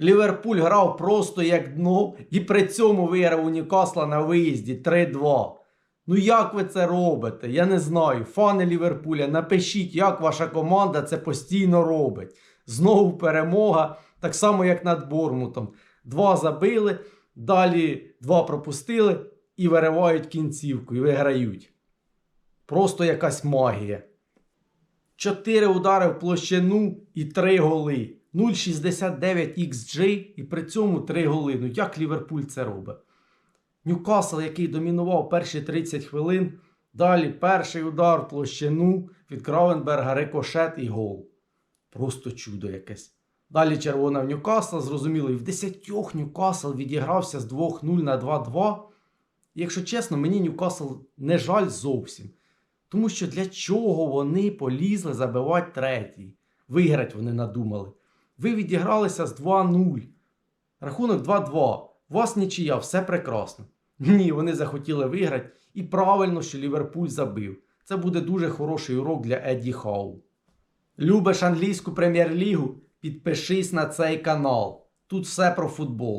Ліверпуль грав просто як дно і при цьому виграв у Ньюкасла на виїзді 3-2. Ну як ви це робите? Я не знаю. Фани Ліверпуля, напишіть, як ваша команда це постійно робить. Знову перемога, так само як над Бормутом. Два забили, далі два пропустили і виривають кінцівку і виграють. Просто якась магія. 4 удари в площину і 3 голи. 0,69 XG і при цьому 3 голи. Ну як Ліверпуль це робить? Ньюкасл, який домінував перші 30 хвилин. Далі перший удар в площину від Кравенберга, рикошет і гол. Просто чудо якесь. Далі червона в Ньюкасл, зрозуміло, і в 10 Ньюкасл відігрався з 2-0 на 2-2. Якщо чесно, мені Ньюкасл не жаль зовсім. Тому що для чого вони полізли забивати третій? Виграть вони надумали. Ви відігралися з 2-0. Рахунок 2-2. У вас нічия, все прекрасно. Ні, вони захотіли виграти. І правильно, що Ліверпуль забив. Це буде дуже хороший урок для Еді Хау. Любиш англійську прем'єр-лігу? Підпишись на цей канал. Тут все про футбол.